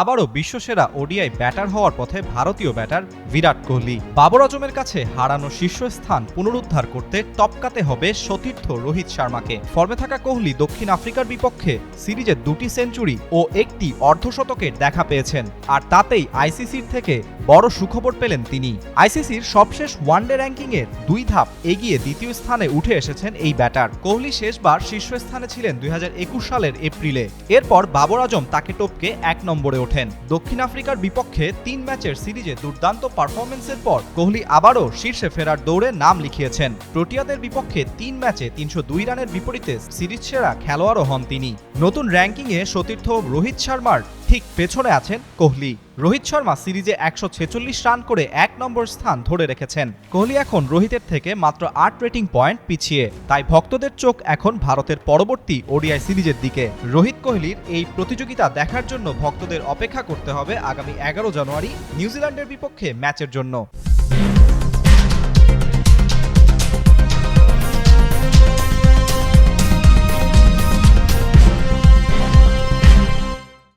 আবারও বিশ্বসেরা ODI batter হওয়ার পথে ভারতীয় ব্যাটার বিরাট কোহলি। বাবর আজমের কাছে হারানো শীর্ষস্থান পুনরুদ্ধার করতে টপকাতে হবে সতীর্থ রোহিত শর্মাকে। ফর্মে থাকা কোহলি দক্ষিণ আফ্রিকার বিপক্ষে সিরিজে দুটি সেঞ্চুরি ও একটি অর্ধশতকের দেখা পেয়েছেন। আর তাতেই আইসিসির থেকে বড় সুখবর পেলেন তিনি। আইসিসির সবশেষ ওয়ানডে র্যাঙ্কিংয়ের দুই ধাপ এগিয়ে দ্বিতীয় স্থানে উঠে এসেছেন এই ব্যাটার। কোহলি শেষবার শীর্ষস্থানে ছিলেন দুই হাজার একুশ সালের এপ্রিলে। এরপর বাবর আজম তাকে টপকে এক নম্বরে ওঠেন। দক্ষিণ আফ্রিকার বিপক্ষে তিন ম্যাচের সিরিজে দুর্দান্ত পারফরমেন্সের পর কোহলি আবারও শীর্ষে ফেরার দৌড়ে নাম লিখিয়েছেন। প্রোটিয়াদের বিপক্ষে তিন ম্যাচে তিনশো দুই রানের বিপরীতে সিরিজ সেরা খেলোয়াড়ও হন তিনি। নতুন র্যাঙ্কিংয়ে সতীর্থ রোহিত শর্মার ঠিক পেছনে আছেন কোহলি। রোহিত শর্মা সিরিজে একশো ছেচল্লিশ রান করে এক নম্বর স্থান ধরে রেখেছেন। কোহলি এখন রোহিতের থেকে মাত্র আট রেটিং পয়েন্ট পিছিয়ে। তাই ভক্তদের চোখ এখন ভারতের পরবর্তী ওডিআই সিরিজের দিকে। রোহিত কোহলির এই প্রতিযোগিতা দেখার জন্য ভক্তদের অপেক্ষা করতে হবে আগামী এগারো জানুয়ারি নিউজিল্যান্ডের বিপক্ষে ম্যাচের জন্য।